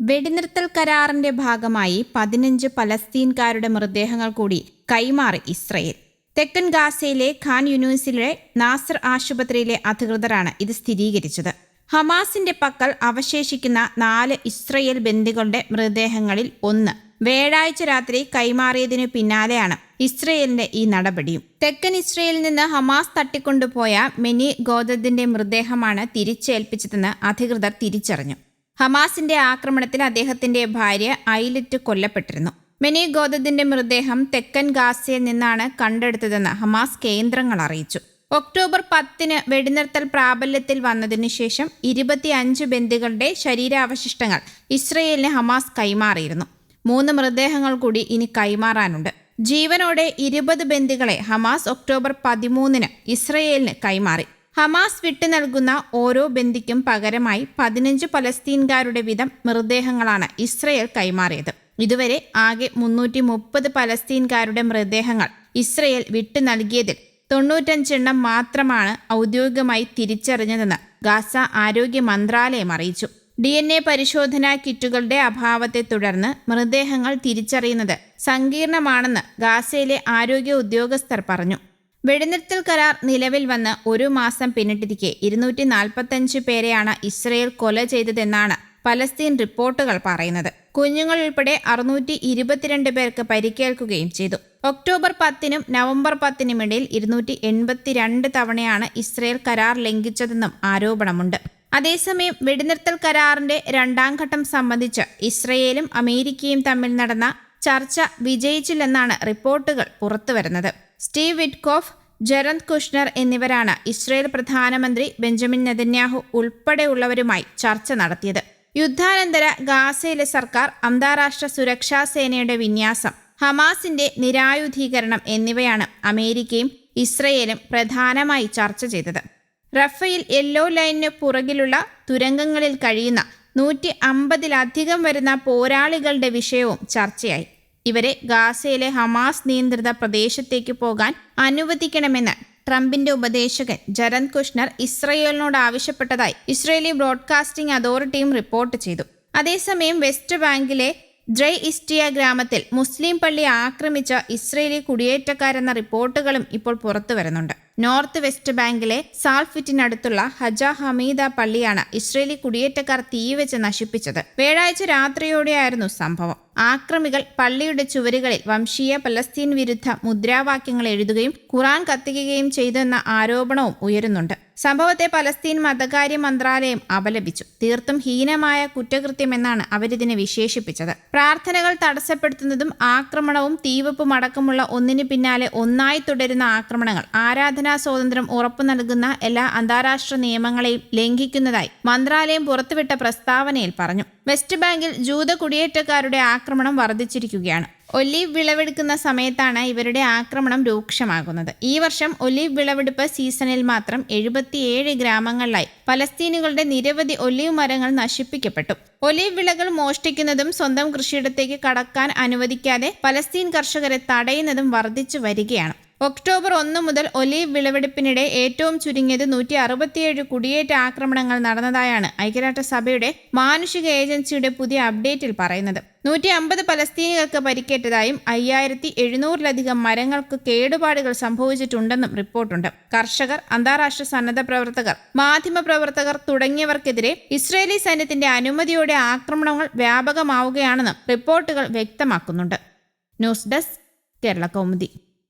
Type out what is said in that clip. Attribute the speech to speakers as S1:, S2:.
S1: വെടിനിർത്തൽ കരാറിന്റെ ഭാഗമായി പതിനഞ്ച് പലസ്തീൻകാരുടെ മൃതദേഹങ്ങൾ കൂടി കൈമാറി ഇസ്രയേൽ. തെക്കൻ ഗാസയിലെ ഖാൻ യൂണിവേഴ്സിറ്റിയിലെ നാസർ ആശുപത്രിയിലെ അധികൃതരാണ് ഇത് സ്ഥിരീകരിച്ചത്. ഹമാസിന്റെ പക്കൽ അവശേഷിക്കുന്ന നാല് ഇസ്രയേൽ ബന്ദികളുടെ മൃതദേഹങ്ങളിൽ ഒന്ന് വ്യാഴാഴ്ച രാത്രി കൈമാറിയതിനു പിന്നാലെയാണ് ഇസ്രയേലിന്റെ ഈ നടപടിയും. തെക്കൻ ഇസ്രയേലിൽ നിന്ന് ഹമാസ് തട്ടിക്കൊണ്ടുപോയ മെനി ഗോദത്തിന്റെ മൃതദേഹമാണ് തിരിച്ചേൽപ്പിച്ചതെന്ന് അധികൃതർ തിരിച്ചറിഞ്ഞു. ഹമാസിന്റെ ആക്രമണത്തിൽ അദ്ദേഹത്തിന്റെ ഭാര്യ ഐലറ്റ് കൊല്ലപ്പെട്ടിരുന്നു. മെനി ഗോദത്തിന്റെ മൃതദേഹം തെക്കൻ ഗാസയിൽ നിന്നാണ് കണ്ടെടുത്തതെന്ന് ഹമാസ് കേന്ദ്രങ്ങൾ അറിയിച്ചു. ഒക്ടോബർ പത്തിന് വെടിനിർത്തൽ പ്രാബല്യത്തിൽ വന്നതിനു ശേഷം ഇരുപത്തിയഞ്ച് ബന്ദികളുടെ ശരീരാവശിഷ്ടങ്ങൾ ഇസ്രയേലിന് ഹമാസ് കൈമാറിയിരുന്നു. മൂന്ന് മൃതദേഹങ്ങൾ കൂടി ഇനി കൈമാറാനുണ്ട്. ജീവനോടെ ഇരുപത് ബന്ദികളെ ഹമാസ് ഒക്ടോബർ പതിമൂന്നിന് ഇസ്രയേലിന് കൈമാറി. ഹമാസ് വിട്ടു നൽകുന്ന ഓരോ ബന്ദിക്കും പകരമായി പതിനഞ്ച് പലസ്തീൻകാരുടെ വിധം മൃതദേഹങ്ങളാണ് ഇസ്രയേൽ കൈമാറിയത്. ഇതുവരെ ആകെ മുന്നൂറ്റി മുപ്പത് പലസ്തീൻകാരുടെ മൃതദേഹങ്ങൾ ഇസ്രയേൽ വിട്ടു നൽകിയതിൽ തൊണ്ണൂറ്റഞ്ചെണ്ണം മാത്രമാണ് ഔദ്യോഗികമായി തിരിച്ചറിഞ്ഞതെന്ന് ഗാസ ആരോഗ്യ മന്ത്രാലയം അറിയിച്ചു. ഡി എൻ എ പരിശോധനാ കിറ്റുകളുടെ അഭാവത്തെ തുടർന്ന് മൃതദേഹങ്ങൾ തിരിച്ചറിയുന്നത് സങ്കീർണമാണെന്ന് ഗാസയിലെ ആരോഗ്യ ഉദ്യോഗസ്ഥർ പറഞ്ഞു. വെടിനിർത്തൽ കരാർ നിലവിൽ വന്ന് ഒരു മാസം പിന്നിട്ടിരിക്കെ. ഇരുന്നൂറ്റി നാൽപ്പത്തഞ്ച് പേരെയാണ് ഇസ്രയേൽ കൊല ചെയ്തതെന്നാണ് പലസ്തീൻ റിപ്പോർട്ടുകൾ പറയുന്നത്. കുഞ്ഞുങ്ങൾ ഉൾപ്പെടെ അറുന്നൂറ്റി ഇരുപത്തിരണ്ട് പേർക്ക് പരിക്കേൽക്കുകയും ചെയ്തു. ഒക്ടോബർ പത്തിനും നവംബർ പത്തിനുമിടയിൽ ഇരുന്നൂറ്റി എൺപത്തിരണ്ട് തവണയാണ് ഇസ്രയേൽ കരാർ ലംഘിച്ചതെന്നും ആരോപണമുണ്ട്. അതേസമയം വെടിനിർത്തൽ കരാറിന്റെ രണ്ടാം ഘട്ടം സംബന്ധിച്ച് ഇസ്രയേലും അമേരിക്കയും തമ്മിൽ നടന്ന ചർച്ച വിജയിച്ചില്ലെന്നാണ് റിപ്പോർട്ടുകൾ പുറത്തുവരുന്നത്. സ്റ്റീവ് വിറ്റ്കോഫ് ജരന്ത് കുഷ്ണർ എന്നിവരാണ് ഇസ്രയേൽ പ്രധാനമന്ത്രി ബെഞ്ചമിൻ നെതന്യാഹു ഉൾപ്പെടെയുള്ളവരുമായി ചർച്ച നടത്തിയത്. യുദ്ധാനന്തര ഗാസയിലെ സർക്കാർ അന്താരാഷ്ട്ര സുരക്ഷാ സേനയുടെ വിന്യാസം ഹമാസിന്റെ നിരായുധീകരണം എന്നിവയാണ് അമേരിക്കയും ഇസ്രയേലും പ്രധാനമായി ചർച്ച ചെയ്തത്. റഫേൽ യെല്ലോ ലൈനിന് പുറകിലുള്ള തുരങ്കങ്ങളിൽ കഴിയുന്ന നൂറ്റി അമ്പതിലധികം വരുന്ന പോരാളികളുടെ വിഷയവും ചർച്ചയായി. ഇവരെ ഗാസയിലെ ഹമാസ് നിയന്ത്രിത പ്രദേശത്തേക്ക് പോകാൻ അനുവദിക്കണമെന്ന് ട്രംപിന്റെ ഉപദേശകൻ ജരൻ കുഷ്ണർ ഇസ്രയേലിനോട് ആവശ്യപ്പെട്ടതായി ഇസ്രയേലി ബ്രോഡ്കാസ്റ്റിംഗ് അതോറിറ്റിയും റിപ്പോർട്ട് ചെയ്തു. അതേസമയം വെസ്റ്റ് ബാങ്കിലെ ഡ്രൈ ഇസ്റ്റിയ ഗ്രാമത്തിൽ മുസ്ലിം പള്ളി ആക്രമിച്ച ഇസ്രയേലി കുടിയേറ്റക്കാരെന്ന റിപ്പോർട്ടുകളും ഇപ്പോൾ പുറത്തു വരുന്നുണ്ട്. നോർത്ത് വെസ്റ്റ് ബാങ്കിലെ സാൽഫിറ്റിനടുത്തുള്ള ഹജ ഹമീദ പള്ളിയാണ് ഇസ്രയേലി കുടിയേറ്റക്കാർ തീവെച്ച് നശിപ്പിച്ചത്. വ്യാഴാഴ്ച രാത്രിയോടെയായിരുന്നു സംഭവം. ആക്രമികൾ പള്ളിയുടെ ചുവരുകളിൽ വംശീയ പലസ്തീൻ വിരുദ്ധ മുദ്രാവാക്യങ്ങൾ എഴുതുകയും ഖുറാൻ കത്തിക്കുകയും ചെയ്തെന്ന ആരോപണവും ഉയരുന്നുണ്ട്. സംഭവത്തെ പലസ്തീൻ മതകാര്യ മന്ത്രാലയം അപലപിച്ചു. തീർത്തും ഹീനമായ കുറ്റകൃത്യമെന്നാണ് അവരിതിനെ വിശേഷിപ്പിച്ചത്. പ്രാർത്ഥനകൾ തടസ്സപ്പെടുത്തുന്നതും ആക്രമണവും തീവപ്പും അടക്കമുള്ള ഒന്നിന് പിന്നാലെ ഒന്നായി തുടരുന്ന ആക്രമണങ്ങൾ ആരാധനാ സ്വാതന്ത്ര്യം ഉറപ്പു നൽകുന്ന എല്ലാ അന്താരാഷ്ട്ര നിയമങ്ങളെയും ലംഘിക്കുന്നതായി മന്ത്രാലയം പുറത്തുവിട്ട പ്രസ്താവനയിൽ പറഞ്ഞു. വെസ്റ്റ് ബാങ്കിൽ ജൂത കുടിയേറ്റക്കാരുടെ ആക്രമണം വർദ്ധിച്ചിരിക്കുകയാണ്. ഒലീവ് വിളവെടുക്കുന്ന സമയത്താണ് ഇവരുടെ ആക്രമണം രൂക്ഷമാകുന്നത്. ഈ വർഷം ഒലിവ് വിളവെടുപ്പ് സീസണിൽ മാത്രം എഴുപത്തിയേഴ് ഗ്രാമങ്ങളിലായി. പലസ്തീനുകളുടെ നിരവധി ഒലീവ് മരങ്ങൾ നശിപ്പിക്കപ്പെട്ടു. ഒലിവ് വിളകൾ മോഷ്ടിക്കുന്നതും സ്വന്തം കൃഷിയിടത്തേക്ക് കടക്കാൻ അനുവദിക്കാതെ പലസ്തീൻ കർഷകരെ തടയുന്നതും വർദ്ധിച്ചു വരികയാണ്. ഒക്ടോബർ ഒന്ന് മുതൽ ഒലീവ് വിളവെടുപ്പിനിടെ ഏറ്റവും ചുരുങ്ങിയത് നൂറ്റി അറുപത്തിയേഴ് കുടിയേറ്റ ആക്രമണങ്ങൾ നടന്നതായാണ് ഐക്യരാഷ്ട്രസഭയുടെ മാനുഷിക ഏജൻസിയുടെ പുതിയ അപ്ഡേറ്റിൽ പറയുന്നത്. നൂറ്റി അമ്പത് പലസ്തീനികൾക്ക് പരിക്കേറ്റതായും അയ്യായിരത്തി എഴുന്നൂറിലധികം മരങ്ങൾക്ക് കേടുപാടുകൾ സംഭവിച്ചിട്ടുണ്ടെന്നും റിപ്പോർട്ടുണ്ട്. കർഷകർ അന്താരാഷ്ട്ര സന്നദ്ധ പ്രവർത്തകർ മാധ്യമ പ്രവർത്തകർ തുടങ്ങിയവർക്കെതിരെ ഇസ്രയേലി സൈന്യത്തിന്റെ അനുമതിയോടെ ആക്രമണങ്ങൾ വ്യാപകമാവുകയാണെന്നും റിപ്പോർട്ടുകൾ വ്യക്തമാക്കുന്നുണ്ട്. News desk Kerala Kaumudi.